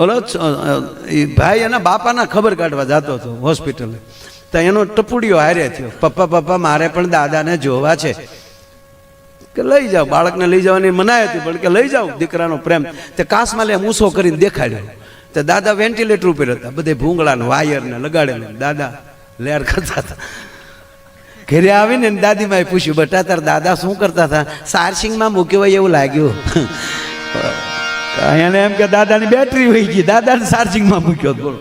ઓલો એ ભાઈ એના બાપાના ખબર કાઢવા જતો હતો હોસ્પિટલે. તો એનો ટપુડીઓ હારે થયો. પપ્પા પપ્પા, મારે પણ દાદાને જોવા છે. કે લઈ જાઓ, બાળકને લઈ જવાની મનાઈ હતી, પણ કે લઈ જાઓ, દીકરાનો પ્રેમ. તે કાસમાં લે મૂસો કરીને દેખાડ્યો. તો દાદા વેન્ટિલેટર ઉપર હતા, બધે ભૂંગળાને, વાયરને લગાડેલા દાદા લેર કરતા હતા. ઘરે આવીને દાદીમાએ પૂછ્યું, બટા, તાર દાદા શું કરતા હતા? સારસિંગમાં મૂક્યો હોય એવું લાગ્યું. એને એમ કે દાદાની બેટરી વહી ગઈ. દાદાને ચાર્જિંગમાં મૂક્યો. બોલો.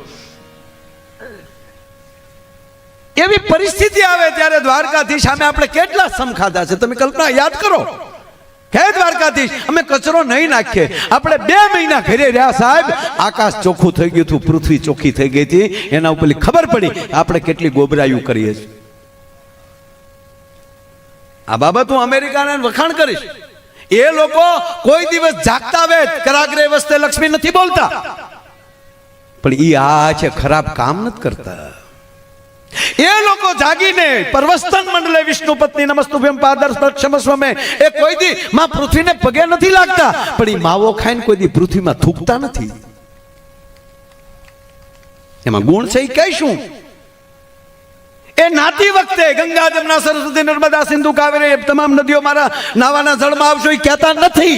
એવી પરિસ્થિતિ આવે ત્યારે દ્વારકાધીશ સામે આપણે કેટલા સમ ખાધા છે? તમે કલ્પના યાદ કરો. હે દ્વારકાધીશ, અમે કચરો નહીં નાખીએ. આપણે બે મહિના ઘરે રહ્યા સાહેબ, આકાશ ચોખ્ખું થઈ ગયું હતું, પૃથ્વી ચોખ્ખી થઈ ગઈ હતી. એના ઉપર ખબર પડી, આપણે કેટલી ગોબરાયું કરીએ છીએ. આ બાબત હું અમેરિકાને વખાણ કરીશ. એ લોકો કોઈ દિવસ જાગતા આવે કરાગ્રે વસ્તે લક્ષ્મી નથી બોલતા. પણ ઈ આ છે, ખરાબ કામ નથી કરતા. એ લોકો જાગીને પરવસ્તન મંડલે વિષ્ણુ પત્ની નમસ્તુભ્યમ પાદર ક્ષમસ્વમે. એ કોઈ દી માં પૃથ્વીને પગે નથી લાગતા, પણ ઈ માવો ખાઈને કોઈ દી પૃથ્વીમાં થૂકતા નથી. એમાં ગુણ છે ઈ કહીશું. એ નાતી વખતે ગંગા જમના સરસ્વતી નર્મદા સિંધુ કાવેરી તમામ નદીઓ મારા નાવાના જળમાં આવશો એ કહેતા નથી.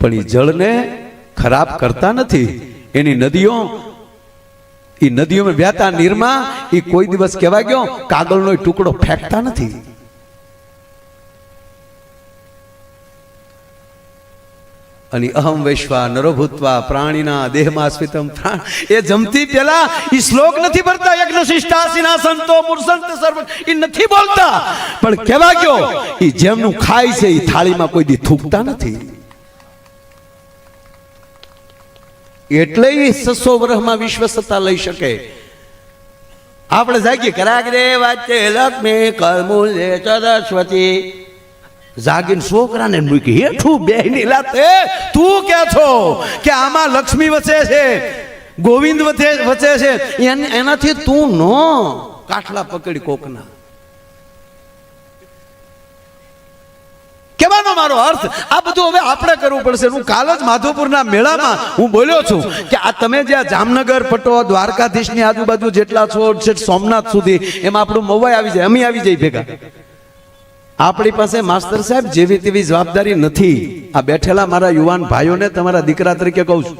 પણ એ જળને ખરાબ કરતા નથી. એની નદીઓ એ નદીઓમાં વહેતા નીરમાં એ કોઈ દિવસ કહેવા ગયો, કાગળનો ટુકડો ફેંકતા નથી. અને અહમ વૈશ્વા નરોભૂતવા પ્રાણીના દેહમાં સ્વિતમ પ્રાણ. એ જમતી પેલા એ શ્લોક નથી ભરતા યજ્ઞ શિષ્ટાસીના સંતો મૂર્સંત સર્વ એ નથી બોલતા. પણ કેવા ગયો? એ જેમનું ખાય છે એ થાળીમાં કોઈ દી થૂકતા નથી. એટલે એ સસો વર્ષમાં વિશ્વ સત્તા લઈ શકે. આપણે જાગીએ, કરાગરે વાચે લક્ષ્મી કળમૂલ્ય સરસ્વતી જાગીને છોકરાને મૂકી, હેઠું બેહની લાતે, તું કે છો? કે આમાં લક્ષ્મી વચ્ચે છે, ગોવિંદ વચ્ચે વચ્ચે છે? એનાથી તું નો. કાટલા પકડી કોકના. કહેવાનો મારો અર્થ, આ બધું હવે આપણે કરવું પડશે. હું કાલ જ માધવપુરના મેળામાં હું બોલ્યો છું કે આ તમે જે જામનગર પટો, દ્વારકાધીશની આજુબાજુ જેટલા છો સોમનાથ સુધી, એમાં આપણું મવાઈ આવી જાય, અમે આવી જાય ભેગા. આપણી પાસે માસ્તર સાહેબ જેવી તેવી જવાબદારી નથી. આ બેઠેલા મારા યુવાન ભાઈઓને તમારા દીકરા તરીકે કહું છું.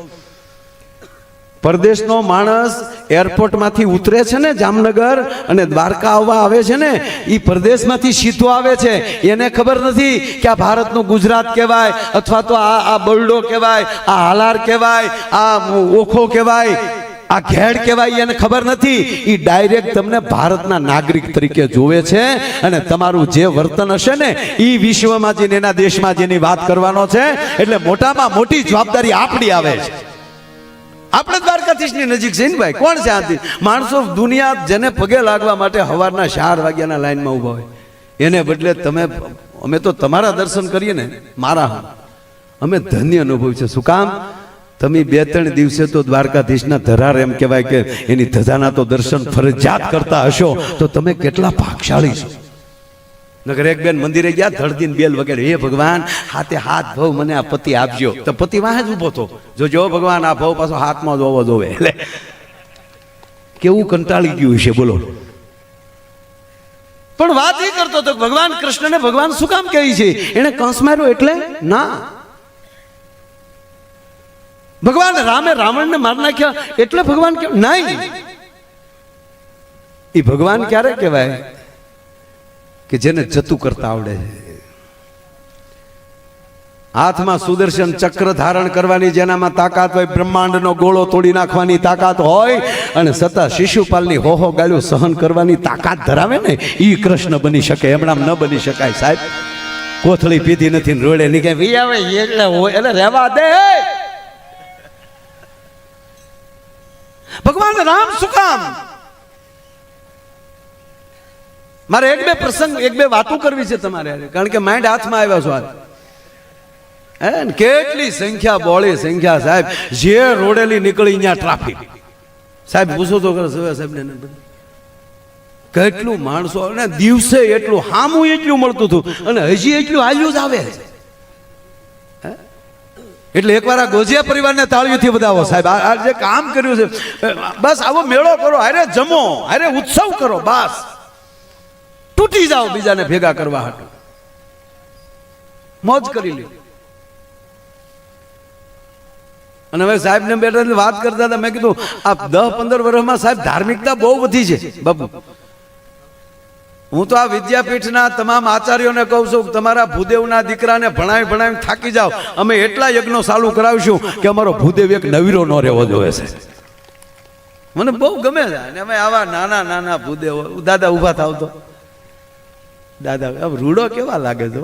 પરદેશનો માણસ એરપોર્ટમાંથી ઉતરે છે ને જામનગર અને દ્વારકા આવવા આવે છે ને એ પરદેશમાંથી સીધો આવે છે. એને ખબર નથી કે આ ભારતનું ગુજરાત કહેવાય, અથવા તો આ આ બરડો કહેવાય, આ હાલાર કહેવાય, આ ઓખો કહેવાય. આ ઘેડ કહેવાય એને ખબર નથી. એ ડાયરેક્ટ તમને ભારતના નાગરિક તરીકે જોવે છે અને તમારું જે વર્તન હશે ને એ વિશ્વમાં જઈને એના દેશમાં જેની વાત કરવાનો છે. એટલે મોટામાં મોટી જવાબદારી આપણી આવે છે. આપણે દ્વારકાધીશની નજીક છે ને ભાઈ કોણ છે આથી? માણસો દુનિયા જેને પગે લાગવા માટે સવારના ચાર વાગ્યાના લાઈનમાં ઊભા હોય. એને બદલે તમે અમે તો તમારા દર્શન કરીએ ને મારા. અમે ધન્ય અનુભવ છે. શું કામ? તમે બે ત્રણ દિવસે તો દ્વારકાધીશના ધરાર એમ કહેવાય કે એની ધજાના તો દર્શન ફરજિયાત કરતા હશો. તો તમે કેટલા ભાગશાળી છો? નગર એક બેન મંદિરે ગયા ધડદીન બેલ વગેરે હે ભગવાન હાથે હાથ ભવ મને આ પતિ આપજો. તો પતિ વાહ જ ઊભો તો જો જો ભગવાન આ ભવ પાછો હાથમાં જોવો જોવે. એટલે કેવું કંટાળી ગયું છે બોલો. પણ વાત એ કરતો તો ભગવાન કૃષ્ણને ભગવાન શું કામ કહે છે? એને કંસ માર્યો એટલે? ના. ભગવાન રામે રાવણને માર નાખ્યા. એટલે ભગવાન નહીં. એ ભગવાન ક્યારે કહેવાય કે જેને જતું કરતા આવડે છે? હાથમાં સુદર્શન ચક્ર ધારણ કરવાની, જેનામાં તાકાત હોય, બ્રહ્માંડનો ગોળો તોડી નાખવાની તાકાત હોય, અને છતાં શિશુપાલની હોહો ગાળ્યું સહન કરવાની તાકાત ધરાવે ને એ કૃષ્ણ બની શકે એમણામ ન બની શકાય, સાહેબ. કોથળી પીધી નથી રોડે નીકળે એટલે એટલે રહેવા દે ભગવાન રામ શું મારે એક બે પ્રસંગ, એક બે વાતો કરવી છે તમારે કારણ કે માઇન્ડ હાથમાં આવ્યા છો હે કેટલી સંખ્યા બોળી સંખ્યા સાહેબ, જે રોડેલી નીકળી ત્યાં ટ્રાફિક સાહેબ પૂછો તો કરો સાહેબને કેટલું માણસો, અને દિવસે એટલું હામું એટલું મળતું હતું, અને હજી એટલું હાલ્યું જ આવે છે? એટલે એકવાર આ ગોજિયા પરિવારને તાળીઓથી વધાવો, સાહેબ. આ જે કામ કર્યું છે બસ આવો મેળો કરો, હારે જમો, હારે ઉત્સવ કરો, બસ. તૂટી જાઓ બીજાને ભેગા કરવા હાટું. મોજ કરી લ્યો. અને હવે સાહેબને બેઠા વાત કરતા હતા, મેં કીધું, આ દસ પંદર વર્ષમાં સાહેબ ધાર્મિકતા બહુ વધી છે, બાપુ. હું તો આ વિદ્યાપીઠના તમામ આચાર્યોને કહું છું કે તમારા ભૂદેવના દીકરાને ભણાવી ભણાવી થાકી જાઓ. અમે એટલા યજ્ઞો ચાલુ કરાવીશું કે અમારો ભૂદેવ એક નવીરો ન રહેવો જોઈએ છે મને બહુ ગમે છે. અને અમે આવા નાના નાના ભૂદેવો. દાદા ઊભા થાવ તો. દાદા આમ રૂડો કેવા લાગે તો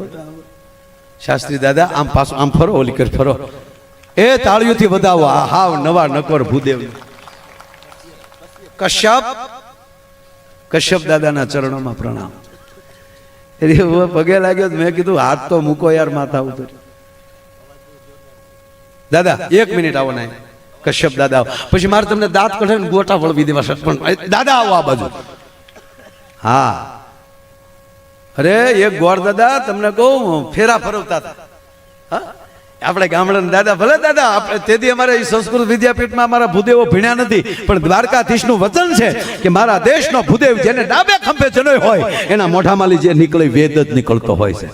શાસ્ત્રી દાદા, આમ પાછો, આમ ફરો, ઓલી કર ફરો. એ તાળીઓથી વધાવો. હાવ નવા નકોર ભૂદેવ. કશ્યપ કશ્યપ દાદાના ચરણોમાં પ્રણામ. પગે લાગ્યો મેં કીધું, હાથ તો મૂકો યાર, માથા ઉપર. દાદા, એક મિનિટ આવો ના. કશ્યપ દાદા આવો. પછી મારે તમને દાંત કઢે ને ગોટા વળવી દેવા પણ દાદા આવો આ બાજુ. હા. અરે, એક ગોર દાદા, તમને કહું, ફેરા ફરવતા હતા. હા? આપણે ગામડાના દાદા, ભલે દાદા, આપણે તેથી અમારે સંસ્કૃત વિદ્યાપીઠમાં અમારા ભૂદેવો ભીણ્યા નથી, પણ દ્વારકાધીશનું વચન છે કે મારા દેશનો ભૂદેવ જેને ડાબે ખંભે જનોય હોય, એના મોઢામાંથી જે નીકળે વેદ જ નીકળતો હોય છે.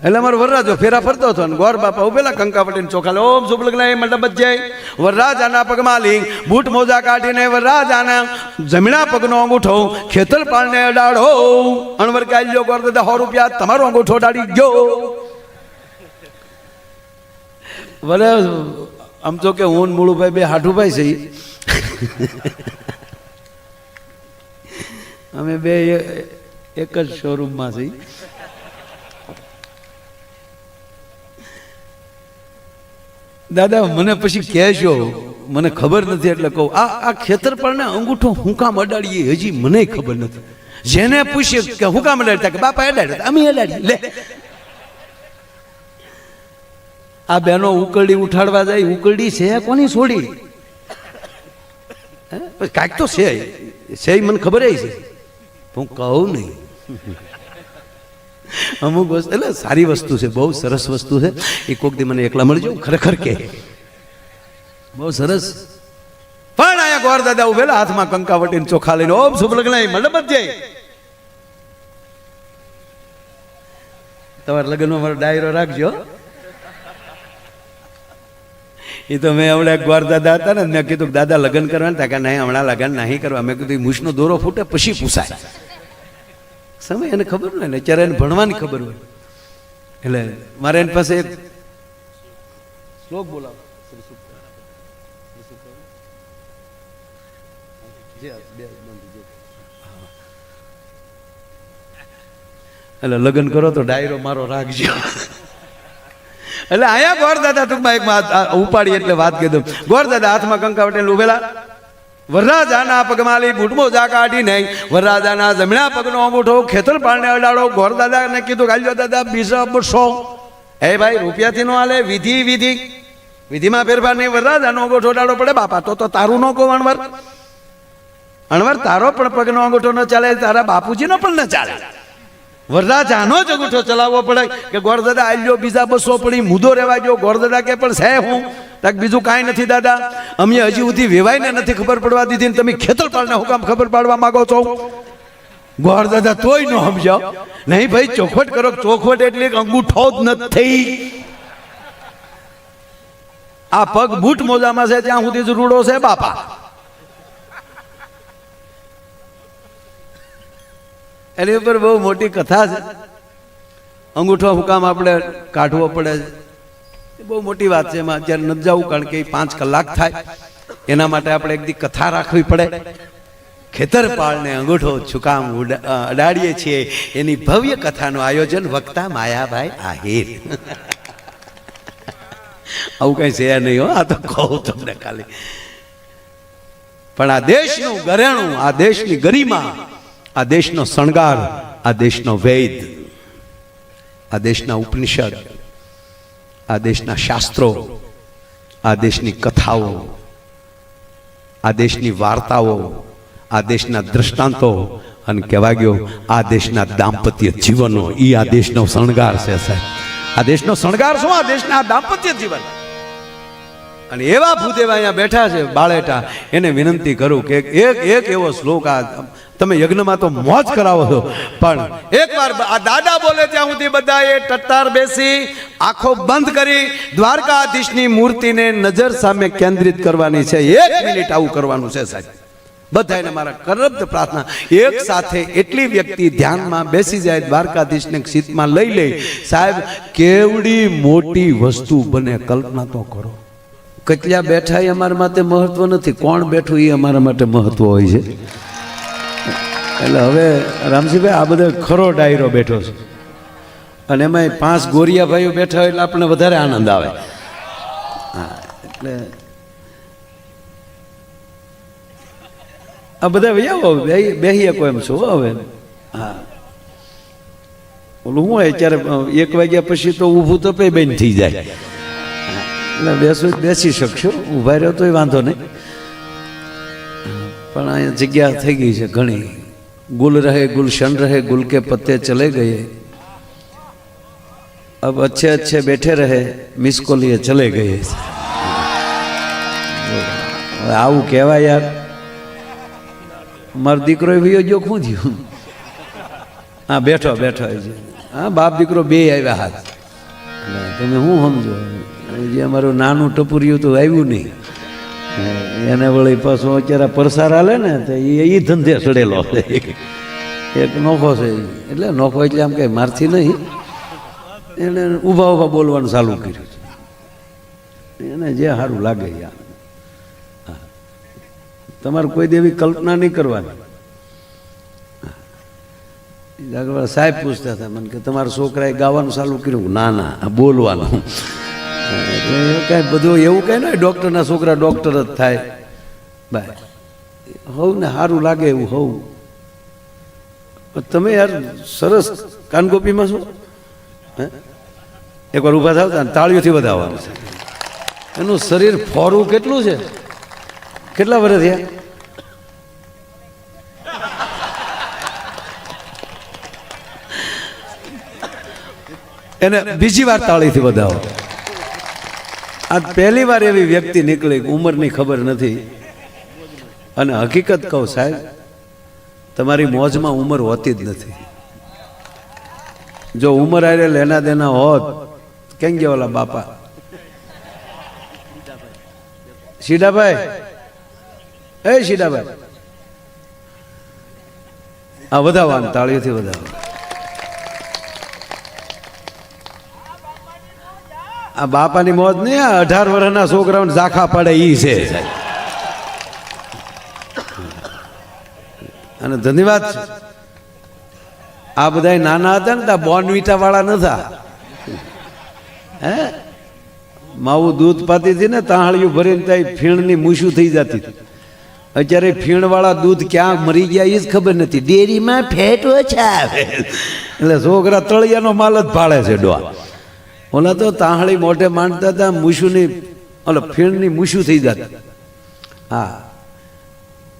એટલે અમારો વરરાજો ફેરા ફરતો હતો અને ગોર બાપા ઉભેલા કંકાવટીને ચોખાલે, ઓમ શુભ લગ્ન મંડપ જય વરરાજાના પગમાં લી બૂટ મોજા કાઢીને વરરાજાના જમણા પગનો અંગૂઠો, ખેતર પાળને અડાડો. અણવર કાલ્યો ગોર દાદા, સો રૂપિયા તમારો અંગૂઠો અડાડી ગયો. ભલે આમ તો કે હું મૂળુભાઈ બે હાઠુભાઈ છે અમે બે એક જ શોરૂમમાં છીએ. દાદા, મને પછી કહેજો મને ખબર નથી એટલે કહું, આ આ ખેતરપાળને અંગૂઠો હું કામ અડાડીએ? હજી મને ખબર નથી. જેને પૂછીએ કે હું કામ અડાડતા કે બાપા અડાડતા? અમે અડાડીએ. લે આ બેનો ઉકરડી ઉઠાડવા જાય, ઉકરડી છે? કોની છોડી? કાંઈક તો છે. છે મને ખબર છે. હું કહું નહીં. અમુક વસ્તુ એટલે સારી વસ્તુ છે, બહુ સરસ વસ્તુ છે. એ કોક દી મને એકલા મળજો, ખરેખર કે. બહુ સરસ. પણ આયા ગોર દાદા ઉભેલા હાથમાં કંકાવટી ચોખા લઈને. ઓમ શુભ લગ્ન મંડપ જ જાય. તમારા લગ્નમાં મારો ડાયરો રાખજો. એ તો મેં હમણાં એક વાર દાદા હતા ને, મેં કીધું દાદા લગ્ન કરવાના હતા કે નહીં, હમણાં લગ્ન નહીં કરવા. મેં કીધું મૂછનો દોરો ફૂટે પછી પૂછાય. સમય એને ખબર હોય ને, અત્યારે એને ભણવાની ખબર હોય. એટલે મારે એની પાસે એક શ્લોક બોલાવો. એટલે લગ્ન કરો તો ડાયરો મારો રાખજો. એટલે અહીંયા ગોર દાદા ટૂંકમાં એક ઉપાડી એટલે વાત કીધું. ગોર દાદા હાથમાં કંકાવટે ઉભેલા. વરરાજાના પગમાલી બૂટમો જા કાઢી નહીં વરરાજાના જમણા પગનો અંગૂઠો ખેતર પાળને અડાડો. ગોર દાદાને કીધું ગાલ્યો દાદા, બીજા બસો. હે ભાઈ, રૂપિયાથી નો હાલે વિધિ વિધિ. વિધિમાં ફેરફાર નહીં, વરરાજાનો અંગૂઠો અડાડો પડે. બાપા, તો તો તારું નો કહું, અણવર. અણવર, તારો પણ પગનો અંગૂઠો ન ચાલે, તારા બાપુજીનો પણ ન ચાલે. વરરાજાનો જ અંગૂઠો ચલાવવો પડે કે ગોરદાદા આલ્યો બીજા બસો પડી, મુદો રહેવા ગયો ગોરદાદા કે પણ છે હું? તાક બીજું કાંઈ નથી દાદા. અમે હજી સુધી વેવાઈને નથી ખબર પડવા દીધી ને તમે ખેતરપાળને હુકામ ખબર પાડવા માંગો છો? ગોરદાદા તોય ન સમજાવ નહીં ભાઈ, ચોખવટ કરો ચોખવટ એટલે અંગૂઠો જ નથી. આ પગ બૂટ મોજામાં છે ત્યાં સુધી જ રૂડો છે, બાપા. એની ઉપર બહુ મોટી કથા છે. અંગૂઠો હુકામ આપણે કાઢવો પડે છે. બહુ મોટી વાત છે એમાં. અત્યારે નથી જવું કારણ કે પાંચ કલાક થાય. એના માટે આપણે એક દી કથા રાખવી પડે. ખેતરપાળને અંગૂઠો છુકામ અડાડીએ છીએ. એની ભવ્ય કથાનું આયોજન વક્તા માયાભાઈ આહિર. આવું કઈ છે નહીં હો. આ તો કહું તમને ખાલી. પણ આ દેશનું ગરેણું આ દેશની ગરિમા આ દેશનો શણગાર, આ દેશનો વેદ, આ દેશના ઉપનિષદ, આ દેશના શાસ્ત્રો, આ દેશની કથાઓ, આ દેશની વાર્તાઓ, આ દેશના દ્રષ્ટાંતો અને કહેવા ગયો, આ દેશના દાંપત્ય જીવનો એ આ દેશનો શણગાર છે સાહેબ. આ દેશનો શણગાર શું? આ દેશના દાંપત્ય જીવન. અને એવા ભૂદેવ અહીંયા બેઠા છે, બાળેટા, એને વિનંતી કરું કે એક એક એવો શ્લોક આ તમે યજ્ઞમાં તો મોજ કરાવો છો, પણ એકવાર આ દાદા બોલે ત્યાં સુધી બધાએ ટટ્ટાર બેસી, આંખો બંધ કરી, દ્વારકાધીશની મૂર્તિને નજર સામે કેન્દ્રિત કરવાની છે. એક મિનિટ આવું કરવાનું છે સાહેબ. બધાને મારા કરબ્ધ પ્રાર્થના. એક સાથે એટલી વ્યક્તિ ધ્યાનમાં બેસી જાય, દ્વારકાધીશને સીતમાં લઈ લે. સાહેબ, કેવડી મોટી વસ્તુ બને, કલ્પના તો કરો. કેટલા બેઠા એ અમારા માટે મહત્વ નથી. કોણ બેઠું એ અમારા માટે મહત્વ હોય છે? એટલે હવે રામજીભાઈ, આ બધો ખરો ડાયરો બેઠો છે. અને એમાં પાંચ ગોરિયા ભાઈઓ બેઠા હોય એટલે આપણને વધારે આનંદ આવે. હા, એટલે આ બધા વૈયાવો બેહીએ કોઈ એમ છો, હવે? હા. ઓલું હું હોય ત્યારે એક વાગ્યા પછી તો ઊભું તો પે બેન થઈ જાય. એટલે બેસું, બેસી શકશો. ઊભા રહ્યો તોય વાંધો નહીં. પણ અહીંયા જગ્યા થઈ ગઈ છે ઘણી. ગુલ રહે ગુલશન રહે, ગુલ કે પત્તે ચલે ગયે. અબ અચ્છે અચ્છે બેઠે રહે, મિસ કોલીએ ચલે ગયે. આવું કહેવાય યાર. મારો દીકરો ભયો ગયો શું થયું? હા, બેઠો બેઠો. હા, બાપ દીકરો બે આવ્યા હાથ. તમે હું સમજો? જે અમારું નાનું ટપુરિયું તો આવ્યું નહીં. એને વળી પાછું અત્યારે પરસાર આલે ને તો એ ધંધે સડેલો એક નોખો છે. એટલે નોખો એટલે આમ કે મારથી નહીં. એને ઊભા ઊભા બોલવાનું ચાલુ કર્યું છે. એને જે સારું લાગે યાર. તમારે કોઈ દેવી કલ્પના નહીં કરવાની. સાહેબ પૂછતા હતા, મને કે તમારા છોકરાએ ગાવાનું ચાલુ કર્યું? ના ના બોલવાનું. કાંઈ બધું એવું કાંઈ નહીં ડૉક્ટરના છોકરા ડૉક્ટર જ થાય. બાય. હોવ ને સારું લાગે એવું હોવ. તમે યાર સરસ કાનગોપીમાં શું હે? એકવાર ઊભા થાવ ને તાળીઓથી વધાવવાનું છે. એનું શરીર ફોરવું કેટલું છે? કેટલા વર્ષ થયા? એને બીજી વાર તાળીથી વધાવો. આ પહેલી વાર એવી વ્યક્તિ નીકળી ઉંમરની ખબર નથી. અને હકીકત કહું સાહેબ, તમારી મોજમાં ઉંમર હોતી જ નથી. જો ઉંમર આરે લેના દેના હોત, કેમ ગયા ઓલા બાપા? શીડાભાઈ, એ શીડાભાઈ. આ વધાવવાનું, તાળીઓથી વધાવો આ બાપાની મોત નહીં, આ અઢાર વર્ષના છોકરાઓને ઝાખા પડે એ છે. અને ધન્યવાદ. આ બધા નાના હતા ને ત્યાં બોનવીટા વાળા નતા. હે? માવું દૂધ પાતી હતી ને, તાહળિયું ભરીને ત્યાં ફીણની મૂછું થઈ જતી અત્યારે ફીણવાળા દૂધ ક્યાં મરી ગયા એ જ ખબર નથી. ડેરીમાં ફેટ ઓછા આવે. એટલે છોકરા તળિયાનો માલ જ ભાળે છે ડોવા ઓલા તો તાહળી મોઢે માંડતા હતા મૂછુંની, ઓલા ફીણની મૂછું થઈ જતા. હા.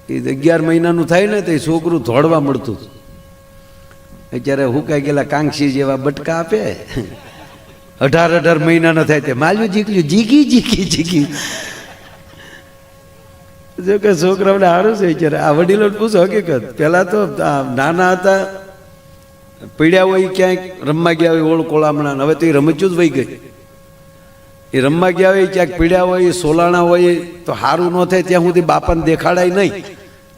એ અગિયાર મહિનાનું થાય ને તો એ છોકરું ધોડવા મળતું અત્યારે હુકાઈ ગયેલા કાંક્ષી જેવા બટકા આપે, અઢાર અઢાર મહિનાનો થાય તે માલ્યું જીક્યું જીકી જીકી જીકી જો કે છોકરાઓને સારું છે અત્યારે આ વડીલો પૂછો હકીકત, પહેલા તો નાના હતા પીડ્યા હોય ક્યાંક રમવા ગયા હોય ઓળ કોળામણા હવે તો એ રમચ્યું જ વહી ગઈ. એ રમવા ગયા હોય ક્યાંક પીડ્યા હોય સોલાણા હોય, તો સારું ન થાય ત્યાં સુધી બાપાને દેખાડાય નહીં.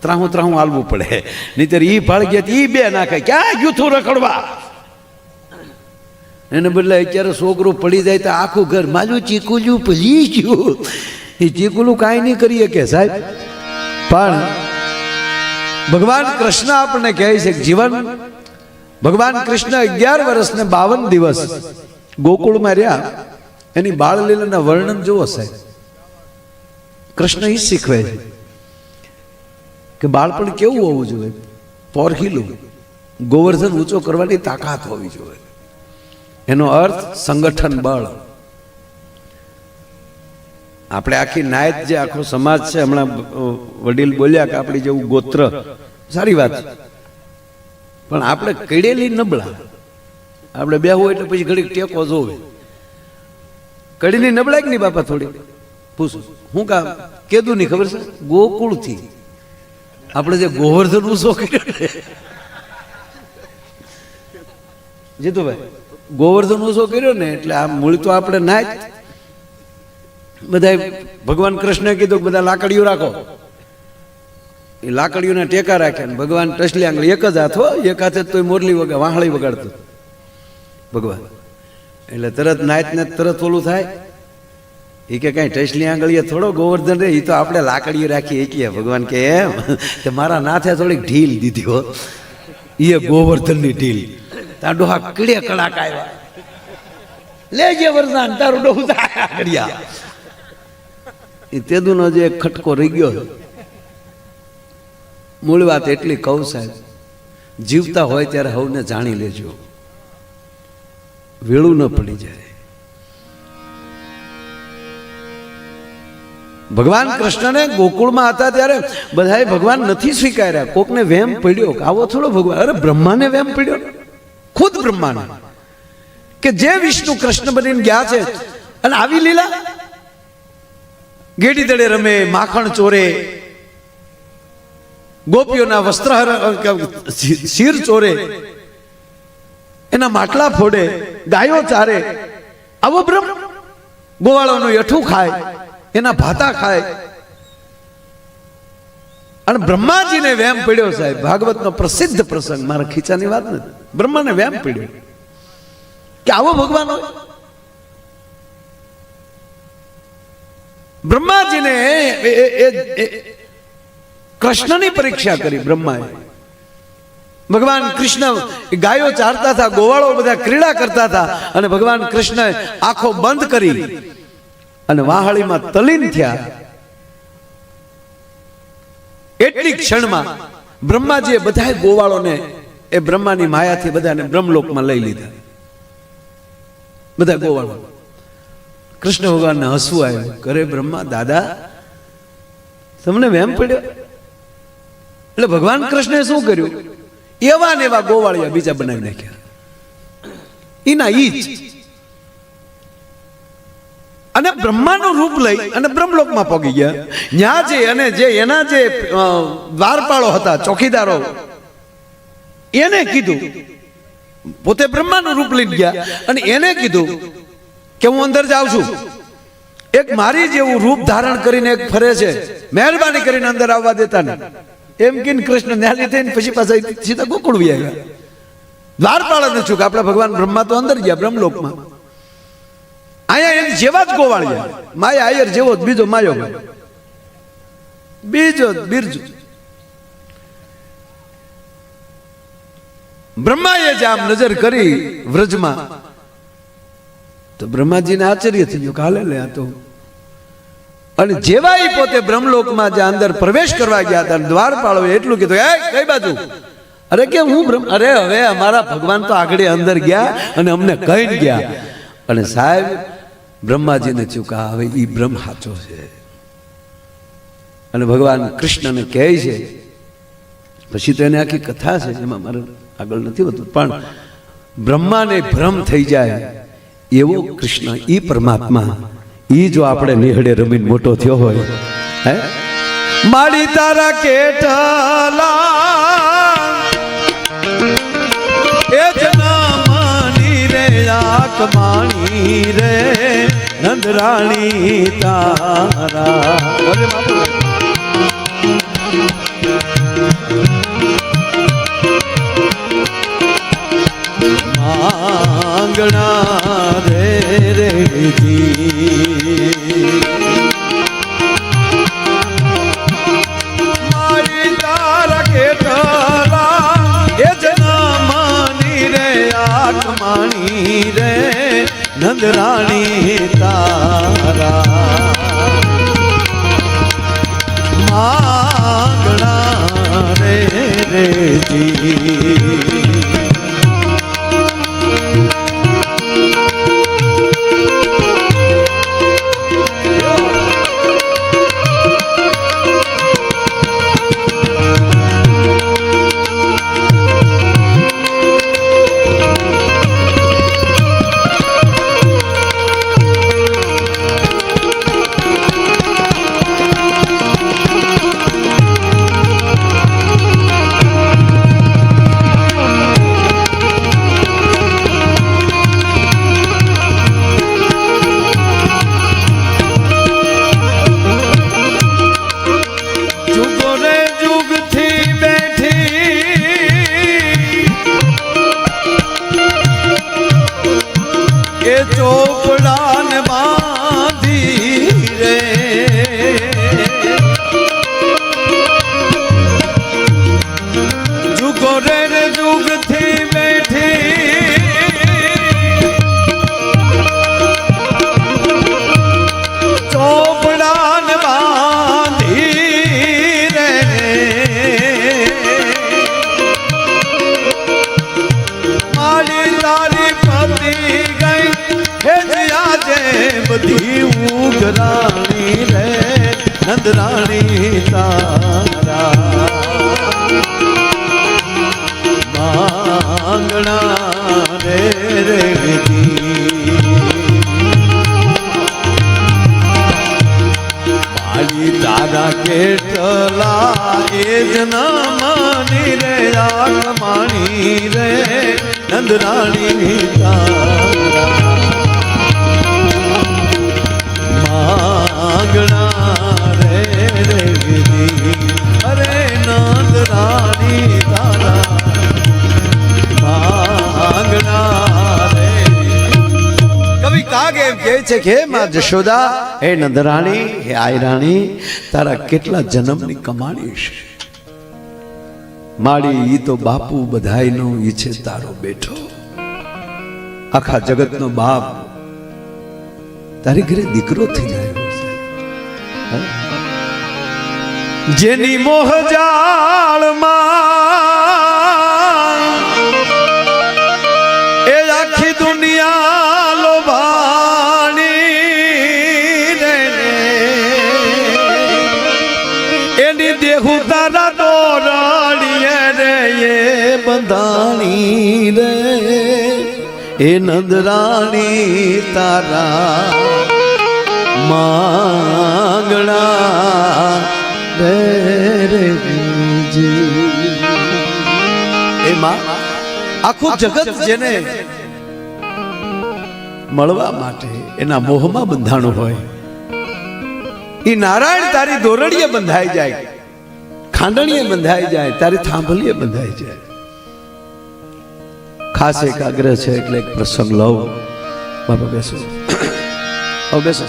ત્રાહું ત્રાહું હાલવું પડે. નહીતર ઈ ભાળ ગયા એ બે નાખે ક્યાં જૂથું રખડવા? એને બદલે અત્યારે છોકરું પડી જાય તો આખું ઘર મારું ચીકુલું પલી ગયું. એ ચીકુલું કાંઈ નહીં કરીએ કે સાહેબ. પણ ભગવાન કૃષ્ણ આપણને કહે છે જીવન ભગવાન કૃષ્ણ અગિયાર વર્ષ ને બાવન દિવસ ગોકુળમાં રહ્યા એની બાળલીલાના વર્ણન જુઓ સાહેબ. કૃષ્ણ એ શીખવે છે કે બાળપણ કેવું હોવું જોઈએ? પોરખીલું. ગોવર્ધન ઊંચો કરવાની તાકાત હોવી જોઈએ. એનો અર્થ સંગઠન બળ. આપણે આખી નાયત જે આખો સમાજ છે, હમણાં વડીલ બોલ્યા કે આપણી જેવું ગોત્ર. સારી વાત. પણ આપણે કડેલી નબળા. આપણે બે હોય એટલે પછી ઘડીક ટેકો જોવે. કડીની નબળાઈ કે નહીં બાપા થોડી પૂછું. હું કા કેદું નહીં ખબર છે? ગોકુળથી. આપણે જે ગોવર્ધન ઉસો કર્યો જીતુભાઈ, ગોવર્ધન ઉસો કર્યો ને એટલે આ મૂળ તો આપણે ના જ બધા ભગવાન કૃષ્ણ કીધું બધા લાકડીઓ રાખો. એ લાકડીઓના ટેકા રાખ્યા ને ભગવાન ટસલી આંગળી એક જ હાથ હો, એક હાથે તોય મોરલી વગા વાહળી વગાડતો. ભગવાન. એટલે તરત નાયત ને તરત ઓલું થાય. એ કે કઈ ટસલી આંગળીએ થોડો ગોવર્ધન રે એ તો આપણે લાકડીઓ રાખી એકીએ. ભગવાન કે એમ કે મારા નાથે થોડીક ઢીલ દીધી હો. એ ગોવર્ધનની ઢીલ. તાર ડોહા કીડે કડાક આવ્યા લેજે વરદાન, તારું ડોહું કડિયા એ તેદુનો જે ખટકો રહી ગયો મૂળ વાત એટલી કહું સાહેબ, જીવતા હોય ત્યારે હવને જાણી લેજો. વેળું ન પડી જાય. ભગવાન કૃષ્ણને ગોકુળમાં હતા ત્યારે બધાએ ભગવાન નથી સ્વીકાર્યા. કોકને વેમ પડ્યો આવો થોડો ભગવાન. અરે બ્રહ્માને વેમ પડ્યો? ખુદ બ્રહ્માને. કે જે વિષ્ણુ કૃષ્ણ બનીને ગયા છે, અને આવી લીલા? ગેડી દડે રમે, માખણ ચોરે ગોપીઓના વસ્ત્ર શિર ચોરે, એના માટલા ફોડે, ગાયો ચારે, આવો બ્રહ્મ. ગોવાળાનું યઠું ખાય, એના ભાતા ખાય. અને બ્રહ્માજીને વેમ પીડ્યો સાહેબ. ભાગવતનો પ્રસિદ્ધ પ્રસંગ, મારા ખીચાની વાત નથી. બ્રહ્માને વેમ પીડ્યો. કે આવો ભગવાન હોય. બ્રહ્માજીને કૃષ્ણની પરીક્ષા કરી બ્રહ્માએ. ભગવાન કૃષ્ણ ગાયો ચારતા હતા, ગોવાળો બધા ક્રીડા કરતા હતા અને ભગવાન કૃષ્ણ આંખો બંધ કરી અને વાહળીમાં તલીન થયા. એટલી ક્ષણમાં બ્રહ્માજીએ બધા ગોવાળોને એ બ્રહ્માની માયાથી બધાને બ્રહ્મલોકમાં લઈ લીધા. બધા ગોવાળો. કૃષ્ણ ભગવાનને હસવું આવ્યું. કરે બ્રહ્મા, દાદા, તમને વેમ પડ્યો? એટલે ભગવાન કૃષ્ણે શું કર્યું? એવા ને એવા ગોવાળિયા બીજા બનાવી નાખ્યા. એના ઈ અને બ્રહ્માનું રૂપ લઈ અને બ્રહ્મલોકમાં પગી ગયા. ન્યા જે અને જે એના જે દ્વારપાળો હતા, ચોકીદારો, એને કીધું, પોતે બ્રહ્માનું રૂપ લઈ ગયા અને એને કીધું કે હું અંદર જાઉં છું. એક મારી જેવું રૂપ ધારણ કરીને એક ફરે છે. મહેરબાની કરીને અંદર આવવા દેતા નહીં એમ કીને કૃષ્ણ ન્યાલી થઈને પછી પાછા સીધા ગોકુળ વ્યા ગયા. દ્વારપાળ છું કે આપણા ભગવાન બ્રહ્મા તો અંદર ગયા, બ્રહ્મલોકમાં. અહીંયા એની જેવા જ ગોવાળિયા. માયા આયર જેવો જ, બીજો માયો બીજો બિરજુ બ્રહ્માએ જ આમ નજર કરી વ્રજમાં, તો બ્રહ્માજીને આશ્ચર્ય થઈ ગયું કાલે લે આ તો અને જેવા એ પોતે બ્રહ્મલોકમાં જે અંદર પ્રવેશ કરવા ગયા હતા દ્વારપાળો એટલું કીધું, એ, કઈ બાજુ? અરે કે હું બ્રહ્મ, અરે હવે અમારા ભગવાન તો આગળ અંદર ગયા અને અમને કહી ગયા. અને સાહેબ, બ્રહ્માજીને ચૂકા હવે એ બ્રહ્મ સાચો છે. અને ભગવાન કૃષ્ણને કહે છે, પછી તો એને આખી કથા છે એમાં મારે આગળ નથી હોતું પણ બ્રહ્માને ભ્રમ થઈ જાય, એવો કૃષ્ણ એ પરમાત્મા ઈ જો આપણે નિહળે રમીને મોટો થયો હોય, હે? માડી તારા કેટલા એ જનામાની રે આક માણી રે, નંદરાણી તારા. માંગણા રે રેતી માણી રે નંદરાણી તારા માગણા રે રે તારા કેટલા એ જન્મની રે આગમણી રે નંદરાણી તારા. કહે છે કે, માં જશોદા, હે નંદરાણી, હે આયરાણી, તારા કેટલા જન્મની કમાણી છે? માડી ઈ તો બાપુ બધાયનો ઈ છે તારો બેઠો આખા જગતનો બાપ તારી ઘરે દીકરો થઈ જાય જેની મોહ જાળમાં એ નંદરાણી તારા માંગણા એમાં આખું જગત જેને મળવા માટે એના મોહમાં બંધાણું હોય. એ નારાયણ તારી દોરડીએ બંધાઈ જાય ખાંડણીએ બંધાઈ જાય તારી થાંભલીએ બંધાઈ જાય. ખાસ એક આગ્રહ છે એટલે એક પ્રસંગ લઉં. બાબા બેસો. ઓ બેસો.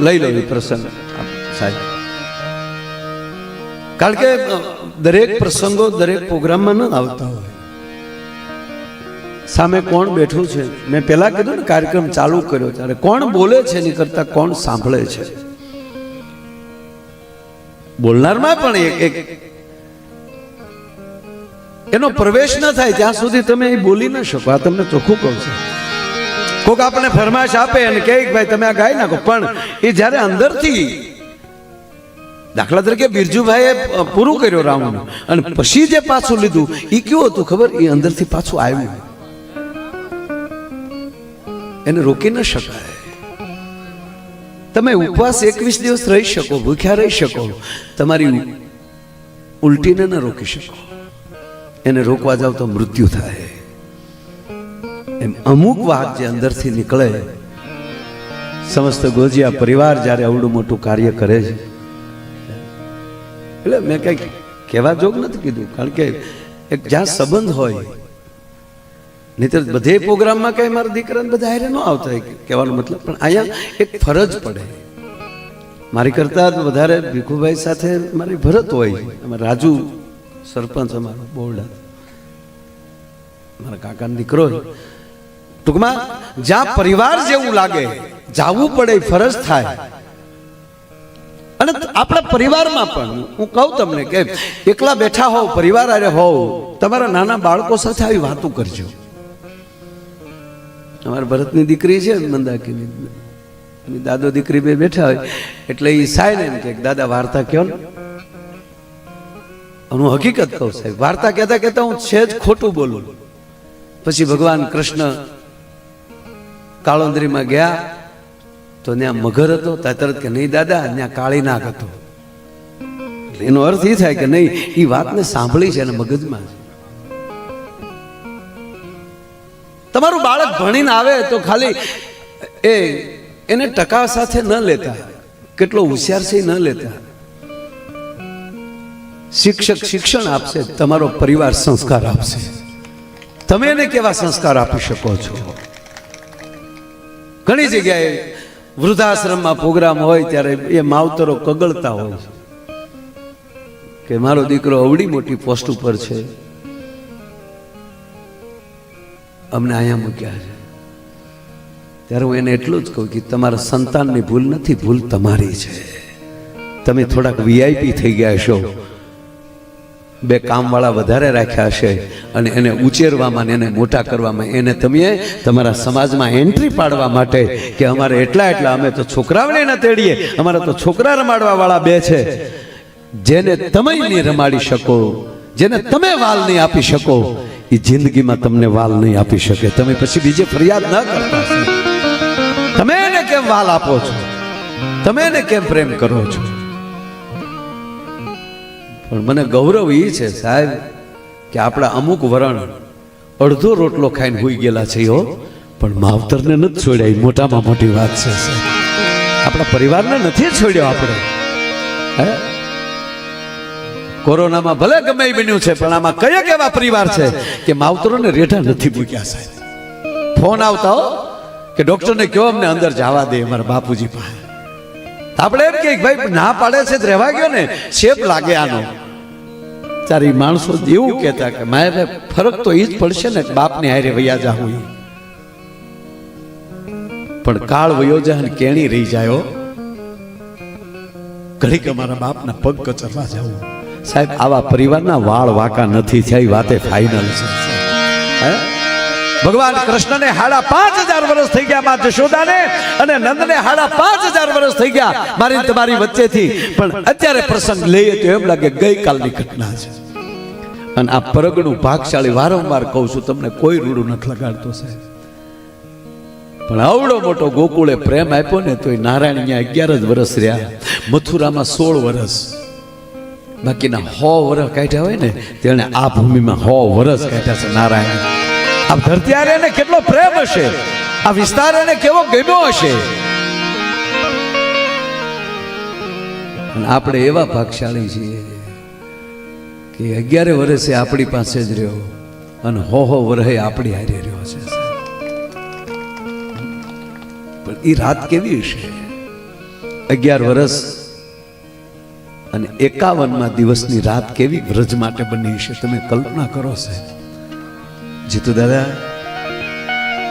લઈ લો પ્રસંગ. સાહેબ. કારણ કે દરેક પ્રસંગો દરેક પ્રોગ્રામમાં ન આવતા હોય. સામે કોણ બેઠું છે? મેં પહેલા કીધું ને, કાર્યક્રમ ચાલુ કર્યો. ત્યારે કોણ બોલે છે, એની કરતા કોણ સાંભળે છે? બોલનારમાં પણ એક એક એનો પ્રવેશ ન થાય ત્યાં સુધી તમે એ બોલી ન શકો. આ તમને ચોખ્ખું કહું છું. કોક આપણને ફરમાશ આપે અને કે, ભાઈ, તમે આ ગાઈ નાખો. પણ એ જ્યારે અંદરથી દાખલા તરીકે બિરજુભાઈએ પૂરું કર્યો રાવણ અને પછી જે પાછું લીધું એ કેવું હતું ખબર? એ અંદરથી પાછું આવ્યું. એને રોકી ન શકાય. તમે ઉપવાસ એકવીસ દિવસ રહી શકો, ભૂખ્યા રહી શકો, તમારી ઉલટીને ન રોકી શકો. એને રોકવા જાવ તો મૃત્યુ થાય. એમ અમુક વાત જે અંદરથી નીકળે, સમસ્ત ગોજિયા પરિવાર જ્યારે અવડું મોટું કાર્ય કરે છે. એટલે મેં કંઈક કહેવા જોગ નથી કીધું, કારણ કે એક જ્યાં સંબંધ હોય નહીતર બધે પ્રોગ્રામમાં કઈ મારા દીકરાને બધા હારે ન આવતા હોય. કહેવાનો મતલબ પણ અહીંયા એક ફરજ પડે. મારી કરતા વધારે ભીખુભાઈ સાથે મારી ભરત હોય. અમારા રાજુ સરપંચ અમારો બોરડા મારા કાકાનો દીકરો ટૂંકમાં જ્યાં પરિવાર જેવું લાગે, જાવું પડે, ફરજ થાય. અને આપણા પરિવારમાં પણ હું કહું તમને કે એકલા બેઠા હોવ, પરિવાર આરે હોવ, તમારા નાના બાળકો સાથે આવી વાતો કરજો. અમારા ભરતની દીકરી છે મંદાકીની. એની દાદો દીકરી બે બેઠા હોય. એટલે એ સાહેબ એમ કે, દાદા, વાર્તા કહો ને. હું હકીકત કહું સાહેબ, વાર્તા કહેતા કહેતા હું છે જ ખોટું બોલું. પછી ભગવાન કૃષ્ણ કાળોંદરીમાં ગયા, તો ત્યાં મગર હતો તરત કે, નહીં દાદા, ત્યાં કાળી નાગ હતો. એનો અર્થ એ થાય કે, નહીં એ વાતને સાંભળી છે અને મગજમાં છે. તમારું બાળક ભણીને આવે તો ખાલી એ એને ટકા સાથે ન લેતા. કેટલો હોશિયાર છે ન લેતા. શિક્ષક શિક્ષણ આપશે, તમારો પરિવાર સંસ્કાર આપશે. તમે એને કેવા સંસ્કાર આપી શકો છો? ઘણી જગ્યાએ વૃદ્ધાશ્રમમાં પ્રોગ્રામ હોય ત્યારે એ માવતરો કગળતા હોય કે મારો દીકરો અવડી મોટી પોસ્ટ ઉપર છે. અમને અહીંયા મૂક્યા છે. ત્યારે હું એને એટલું જ કહું કે તમારા સંતાનની ભૂલ નથી, ભૂલ તમારી છે. તમે થોડાક વીઆઈપી થઈ ગયા છો બે કામવાળા વધારે રાખ્યા હશે અને એને ઉછેરવામાં એને મોટા કરવામાં. એને તમે તમારા સમાજમાં એન્ટ્રી પાડવા માટે કે અમારે એટલા એટલા અમે તો છોકરાઓને ન તેડીએ, અમારા તો છોકરા રમાડવા વાળા બે છે. જેને તમે નહીં રમાડી શકો, જેને તમે વાલ નહીં આપી શકો એ જિંદગીમાં તમને વાલ નહીં આપી શકે. તમે પછી બીજે ફરિયાદ ન કરતા તમે એને કેમ વાલ આપો છો? તમે એને કેમ પ્રેમ કરો છો? પણ મને ગૌરવ એ છે સાહેબ કે આપણા અમુક વરણ અડધો રોટલો ખાઈને હોઈ ગયેલા છે પણ માવતરને નથી છોડ્યા. એ મોટામાં મોટી વાત છે આપણા પરિવારને નથી છોડ્યો આપણે. હે? કોરોનામાં ભલે ગમે બન્યું છે, પણ આમાં કયા કેવા પરિવાર છે કે માવતરોને રેઠા નથી મૂક્યા સાહેબ ફોન આવતા હો કે ડૉક્ટરને કહો અમને અંદર જવા દે અમારા બાપુજી પાસે આપણે એમ કે ભાઈ ના પાડે છે રહેવા ગયો ને, શેપ લાગે આનો તારી માણસો એવું કહેતા કે મારે ફરક તો એ જ પડશે ને બાપને હારે વૈયા જાવું. પણ કાળ વયો જાય કેણી રહી જાય. ઘડીક અમારા બાપના પગ કચરવા જવું સાહેબ, આવા પરિવારના વાળ વાકા નથી થયા એ વાતે ફાઇનલ છે? ભગવાન કૃષ્ણને હાડા પાંચ હજાર વર્ષ થઈ ગયા માં જશોદાને અને નંદને હાડા પાંચ હજાર વર્ષ થઈ ગયા મારી તમારી વચ્ચેથી. પણ અત્યારે પ્રસંગ લઈએ તો એમ લાગે ગઈકાલની ઘટના છે. અને આ પરગણું ભાગશાળી વારંવાર કહું છું, તમને કોઈ રૂડું નથી લગાડતો સાહેબ. પણ આવડો મોટો ગોકુળે પ્રેમ આપ્યો ને તો નારાયણ અહીંયા અગિયાર જ વર્ષ રહ્યા. મથુરામાં સોળ વર્ષ બાકીના હો વર્ષ કાઢ્યા હોય ને, તેણે આ ભૂમિમાં હો વર્ષ કાઢ્યા છે નારાયણ. આ ધરતીયારે એને કેટલો પ્રેમ હશે? આ વિસ્તાર એને કેવો ગમ્યો હશે? આપણે એવા ભાગશાળી છીએ કે અગિયારે વર્ષે આપણી પાસે જ રહ્યો અને હો હો વરહે આપણી હારે રહ્યો છે. પણ એ રાત કેવી છે અગિયાર વર્ષ અને એકાવનમાં દિવસની રાત કેવી વ્રજ માટે બની છે તમે કલ્પના કરો છે જીતુ દાદા